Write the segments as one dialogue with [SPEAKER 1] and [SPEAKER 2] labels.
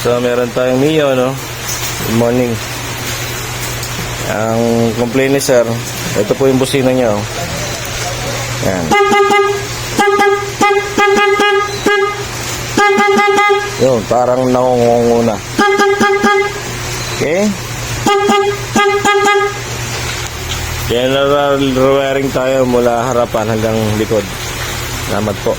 [SPEAKER 1] So, meron tayong Mio, no? Good morning. Ang complaint ni sir, ito po yung busina niya, oh. Yan. Yun, parang nangungungo na. Okay? Kaya na-wiring tayo mula harapan hanggang likod. Salamat po.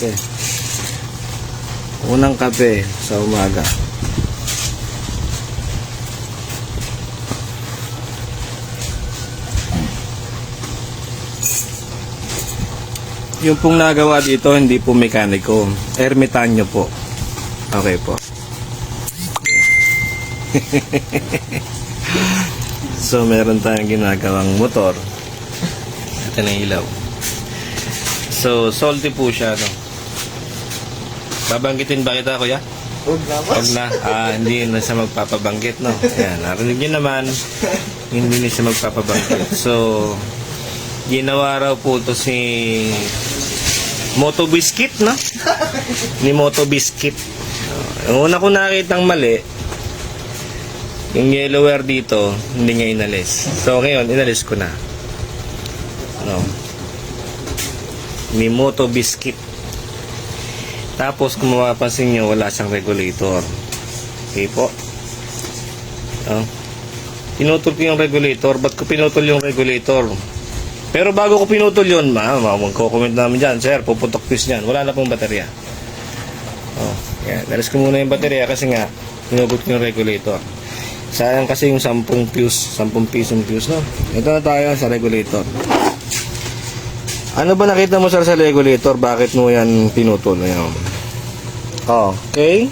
[SPEAKER 1] Kape. Unang kape sa umaga. Yung pong nagawa dito, hindi po mekaniko. Ermitanyo po. Okay po. so, meron tayong ginagawang motor. Ito na ilaw. So, salty po siya, no? Babanggitin ba kita, kuya?
[SPEAKER 2] Huwag na
[SPEAKER 1] Huwag na. Ah, hindi na siya magpapabanggit, no? Ayan, narinig niyo naman. Hindi na siya magpapabanggit. So, ginawa raw po to si Moto Biscuit, no? Ni Moto Biscuit. Ang una ko nakitang mali, yung yellow wire dito, hindi niya inalis. So, ngayon, inalis ko na. No? Ni Moto Biscuit. Tapos kung mapapansin nyo, wala siyang regulator. Okay po. Oh. Pinutol ko yung regulator. Ba't ko pinutol yung regulator? Pero bago ko pinutol yun, ma, ma magko-comment namin dyan, sir, puputok fuse yan. Wala na pong baterya. Oh, yan. Dalas ko muna yung baterya kasi nga, pinugot ko yung regulator. Sayang kasi yung 10 fuse, 10 pisong fuse, no? Ito na tayo sa regulator. Ano ba nakita mo sir sa regulator? Bakit mo yan pinutol? Ayan. Okay.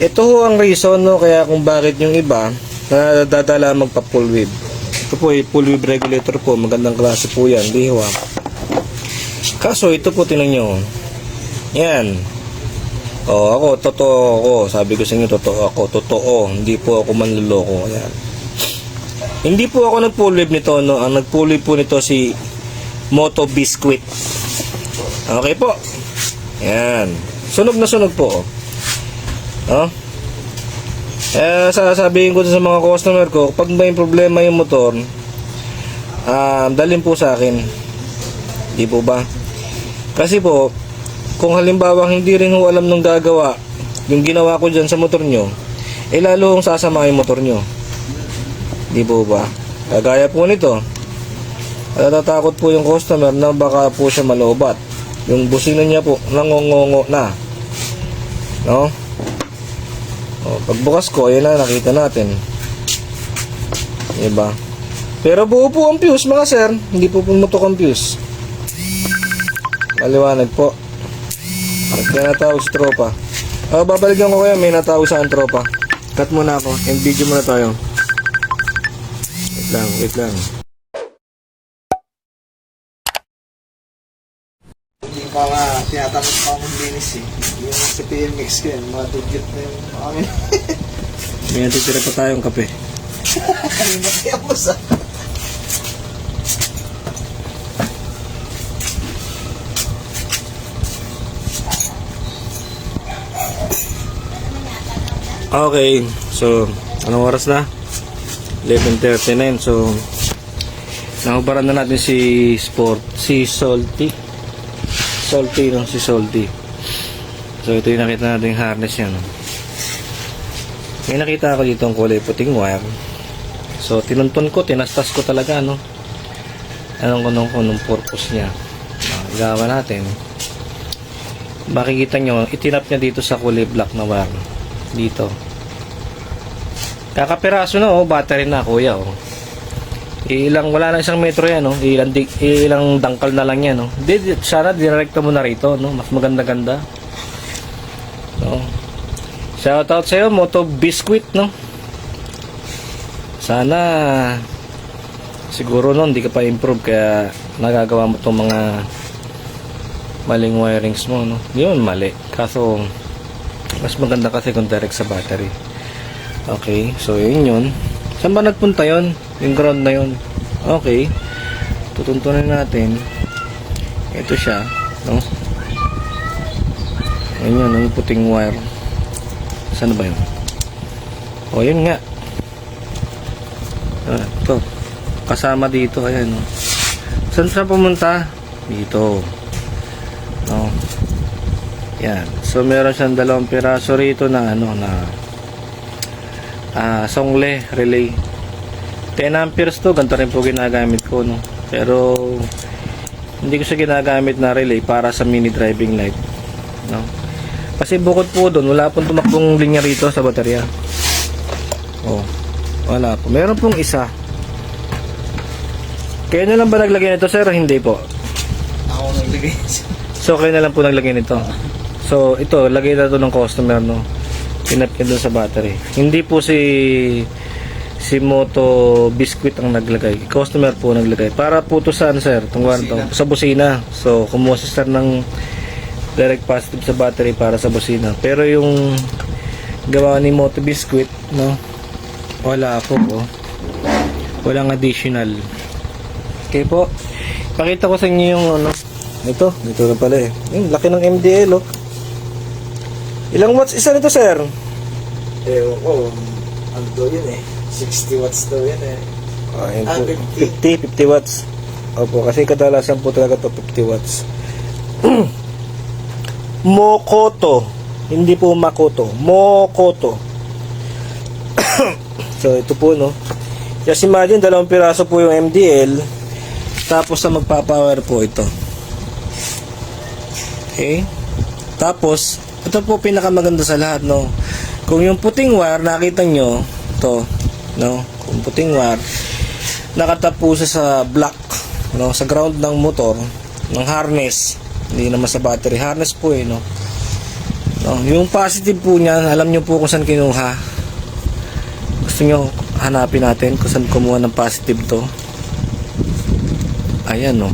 [SPEAKER 1] Ito ho ang reason no kaya kung bakit yung iba nadadala magpa full wave. Ito po ay full wave regulator po, magandang klase po yan, diwa. Kaso ito po tinan nyo. Yan. Oh, ako totoo ako. Sabi ko sa inyo totoo ako, totoo. Hindi po ako manluloko. Yan. Hindi po ako nag full wave nito no. Ang nag full wave po nito si Moto Biscuit. Okay po. Yan. Sunog na sunog po. oh. Oh. Eh, sasabihin ko sa mga customer ko, pag may problema yung motor, ah, dalhin po sa akin. Di po ba? Kasi po, kung halimbawa hindi rin ho alam nung gagawa, yung ginawa ko dyan sa motor nyo, eh lalo hong sasama yung motor nyo. Di po ba? Kagaya po nito, natatakot po yung customer na baka po siya malobat. Yung busina niya po, nangongongo na. No? O, pagbukas ko, ayun na, nakita natin. Diba? Pero buo po ang fuse, mga sir. Hindi po pumutok ang fuse. Maliwanag po. Kaya natawag sa tropa. O, babalikan ko kayo, may natawag sa akin tropa. Cut muna ako. End video muna tayo. Wait lang, wait lang.
[SPEAKER 2] Nga, tinatakot pa akong linis eh. Yung sa PMX ko yun, mga dugyot na yung amin.
[SPEAKER 1] May natitira pa tayong kape.
[SPEAKER 2] Kanina kaya mo sa...
[SPEAKER 1] Okay, so anong oras na? 11.39 So Nakubaran na natin si Sport Si Salty Salty no, si Salty. So ito yung nakita natin yung harness yan no? May nakita ako dito ang kulay puting wire. So tinuntun ko, tinastas ko talaga no? Anong ko nung, nung purpose niya? Uh, Gawa natin. Makikita nyo, itinap niya dito sa kulay black na wire. Dito. Kakapiraso na oh, battery na kuya oh. Ilang wala na isang metro yan oh. Ilang di, ilang dangkal na lang yan. Di, di, sana direkta mo na rito no, mas maganda-ganda. No. Shout out sa iyo Moto Biscuit no. Sana siguro no hindi ka pa improve kaya nagagawa mo tong mga maling wirings mo no. Yun mali. Kaso mas maganda kasi kung direct sa battery. Okay, so yun yun. Saan ba nagpunta yun? Yung ground na yun. Okay. Tutuntunin natin. Ito siya, no? Ayun yun, yung puting wire. Saan ba yun? O, yun nga. Ah, ito. Kasama dito, ayan, no? Saan siya pumunta? Dito. No? Yan. So, meron siyang dalawang piraso rito na, ano, na ah, songle relay 10 amperes to ganito rin po ginagamit ko no pero hindi ko siya ginagamit na relay para sa mini driving light no kasi bukod po doon wala pong tumakbong linya rito sa baterya oh wala po meron pong isa kayo na lang ba naglagay nito sir hindi po
[SPEAKER 2] Ako naglagay.
[SPEAKER 1] So, kayo na lang po naglagay nito. So, ito, lagay na to ng customer, no? Pinap niya doon sa battery. Hindi po si si Moto Biscuit ang naglagay. Customer po naglagay. Para po to saan, sir? Tungwan to. Sa busina. So, kumuha si sir ng direct positive sa battery para sa busina. Pero yung gawa ni Moto Biscuit, no? Wala po po. Walang additional. Okay po. Pakita ko sa inyo yung ano. Ito, ito na pala eh. Yung laki ng MDL oh. Ilang watts isa nito, sir?
[SPEAKER 2] Ewan ko, ano daw yun eh. 60 watts daw yun eh.
[SPEAKER 1] Ah, yun
[SPEAKER 2] Ah,
[SPEAKER 1] po.
[SPEAKER 2] 50.
[SPEAKER 1] 50, 50 watts. Opo, kasi kadalasan po talaga to 50 watts. Mokoto. Hindi po Makoto. Mokoto. so, ito po, no. Just imagine, dalawang piraso po yung MDL. Tapos, sa magpapower po ito. Okay? Tapos, ito po pinakamaganda sa lahat, no. Kung yung puting wire, nakita nyo, to, no. Kung puting wire, nakatapo siya sa block, no, sa ground ng motor, ng harness. Hindi naman sa battery. Harness po eh, no. no yung positive po niyan, alam nyo po kung saan kinuha. Gusto nyo hanapin natin kung saan kumuha ng positive to. Ayan, no.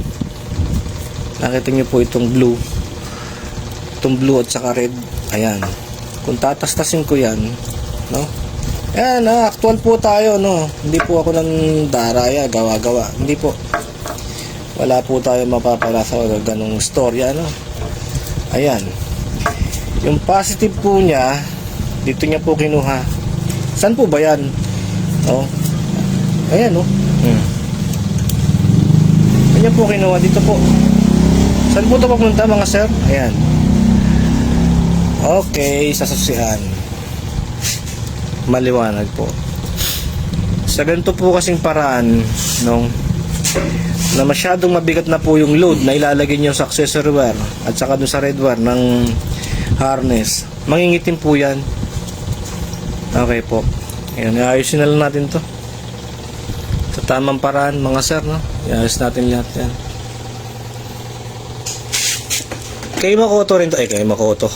[SPEAKER 1] Nakita nyo po itong blue. Itong blue at saka red. Ayan. Kung tatastasin ko yan, no? Ayan, ah, actual po tayo, no? Hindi po ako ng daraya, gawa-gawa. Hindi po. Wala po tayo mapapala sa ganong storya, no? Ayan. Yung positive po niya, dito niya po kinuha. Saan po ba yan? Oh. Ayan, no? Hmm. Kanya po kinuha dito po. Saan po ito papunta mga sir? Ayan. Okay, sa susian. Maliwanag po. Sa ganito po kasing paraan, nung na masyadong mabigat na po yung load na ilalagay nyo sa accessory wire at saka dun sa red wire ng harness, mangingitim po yan. Okay po. Ayan, ayusin na lang natin to. Sa tamang paraan, mga sir, no? Iayos natin lahat yan. Kay Makoto rin to. Eh, kay Makoto.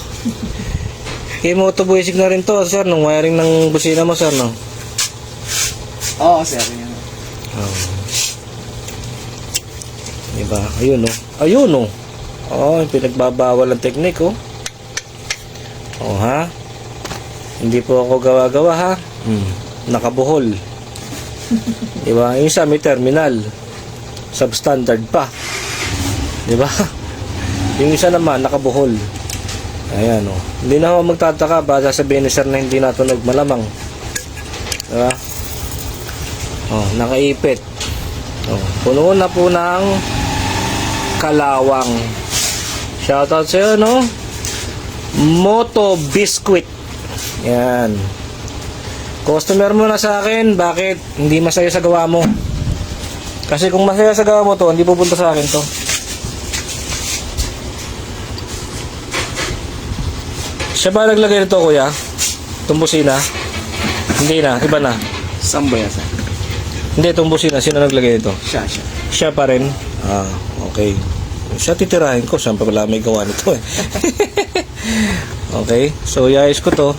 [SPEAKER 1] Kay Moto Basic na rin to, sir, nung wiring ng busina mo, sir, no?
[SPEAKER 2] Oo, sir. Yun.
[SPEAKER 1] Oh. Diba? Ayun, no? Ayun, no? Oh, yung pinagbabawal ang teknik, oh. Oh, ha? Hindi po ako gawa-gawa, ha? Hmm. Nakabuhol. diba? Yung isa may terminal. Substandard pa. Diba? Yung isa naman, nakabuhol. Ayan, oh. Hindi na ako magtataka ba sasabihin ni sir na hindi natunog malamang. Diba? Oh, nakaipit. Oh, puno na po ng kalawang. Shoutout sa iyo, no? Moto Biscuit. Yan. Customer mo na sa akin, bakit hindi masaya sa gawa mo? Kasi kung masaya sa gawa mo to, hindi pupunta sa akin to. Siya ba naglagay nito, kuya? Tumbusina? Hindi na, iba na.
[SPEAKER 2] Saan ba yan, sir?
[SPEAKER 1] Hindi, tumbusina. Sino naglagay nito?
[SPEAKER 2] Siya, siya.
[SPEAKER 1] Siya pa rin? Ah, okay. Siya titirahin ko. Siyempre pala may gawa nito eh. okay. So, iayos ko to.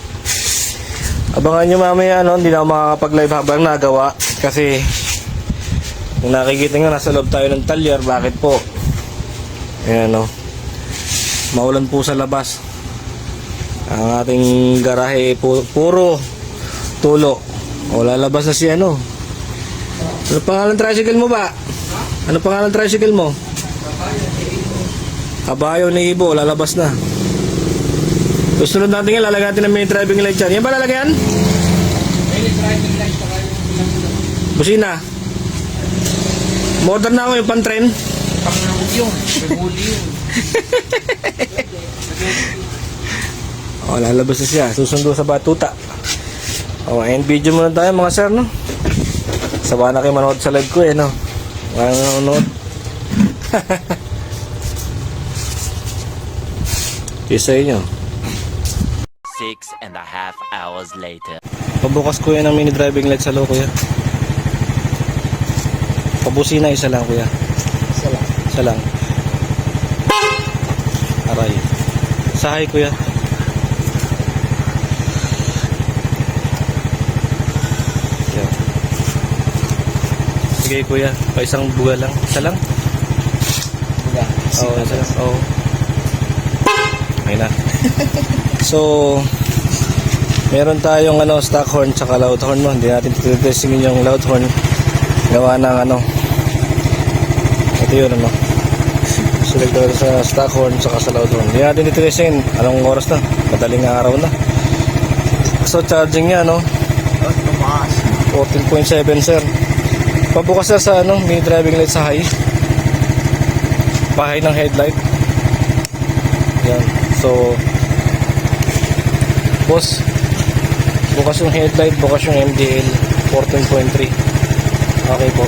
[SPEAKER 1] Abangan nyo mamaya, no? Hindi na ako makakapag-live habang nagawa. Kasi, kung nakikita nyo, nasa loob tayo ng talyer. Bakit po? Ayan, no? Maulan po sa labas. Ang ating garahe, pu- puro Tulo. O, lalabas na si ano. Ano pangalan ng tricycle mo ba? Ano pangalan ng tricycle mo? Kabayo ni Ibo, lalabas na. Susunod natin yan, lalagyan natin ng mini driving light dyan. Yan ba lalagyan? Busina. Modern na ako yung pan-trend.
[SPEAKER 3] Panghuli yun. May yun.
[SPEAKER 1] O, lalabas na siya. Susundo sa batuta. O, end video muna tayo mga sir, no? Sawa na kayo manood sa live ko, eh, no? Wala na nanonood. Peace sa inyo.
[SPEAKER 4] Six and a half hours later.
[SPEAKER 1] Pabukas ko yan ng mini driving light sa loob, kuya. Pabusina, isa lang, kuya.
[SPEAKER 2] Isa lang.
[SPEAKER 1] Isa lang. Aray. Sahay, kuya. Sige, kuya. Pa isang buga lang. Isa lang?
[SPEAKER 2] Buga.
[SPEAKER 1] Oo, isa lang. Oo. Okay na. so, meron tayong ano, stock horn tsaka loud horn mo. Hindi natin titestingin yung loud horn. Gawa ng ano. Ito yun ano. Select tayo sa stock horn tsaka sa loud horn. Hindi natin titestingin. Anong oras na? Madaling araw na. So, charging niya, no?
[SPEAKER 2] Oh, tumaas.
[SPEAKER 1] 14.7 sir. Pabukas na sa ano, mini driving light sa high. Pahay ng headlight. Yan. So, boss, bukas yung headlight, bukas yung MDL, 14.3. Okay po.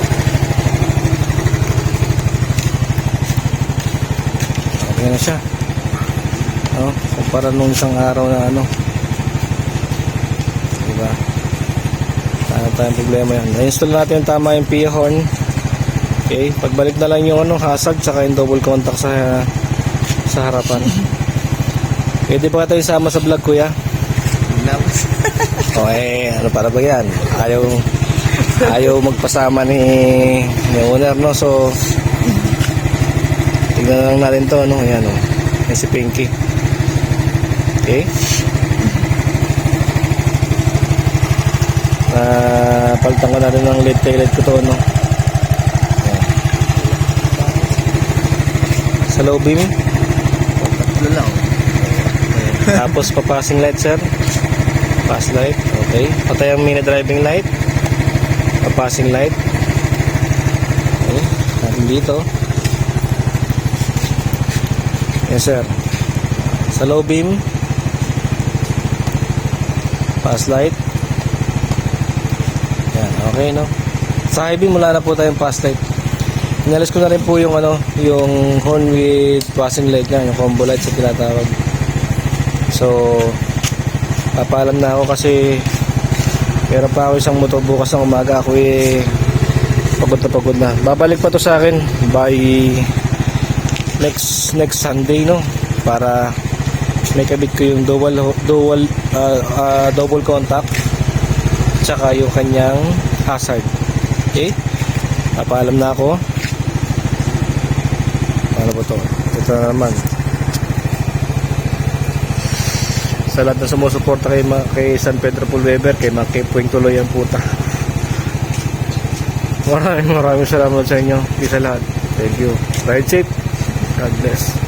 [SPEAKER 1] Okay na siya. No? Kumpara nung isang araw na ano. Diba? Ano tayong problema yan. Na-install natin yung tama yung PIA horn. Okay, pagbalik na lang yung ano, hazard tsaka yung double contact sa sa harapan. Pwede pa tayo sama sa vlog kuya?
[SPEAKER 2] Labas.
[SPEAKER 1] Okay, ano para ba yan? Ayaw ayaw magpasama ni ni owner no. So tingnan lang natin to no. Ayan oh. Yan si Pinky. Okay? Ah, palitan ko na rin ng lead tail light ko to no. Sa low beam.
[SPEAKER 2] Lang.
[SPEAKER 1] Tapos pa-passing light sir. Pass light. Okay. Patay ang mini driving light. Pa-passing light. Okay. Natin dito. Yes sir. Sa low beam. Pass light. Okay no. Sa high beam wala na po tayong pass light. Inalis ko na rin po yung ano, yung horn with passing light na, yung combo light sa tinatawag. So, papaalam na ako kasi meron pa ako isang motor bukas ng umaga ako eh pagod na pagod na. Babalik pa to sa akin by next next Sunday no para may kabit ko yung dual dual uh, uh, double contact tsaka yung kanyang hazard. Okay? Papaalam na ako. Ano ba to? Ito na naman. sa lahat na sumusuporta kay, kay San Pedro Pulweber, kay Maki Pueng Tuloy ang puta. Maraming maraming salamat sa inyo. Peace lahat. Thank you. Ride safe. God bless.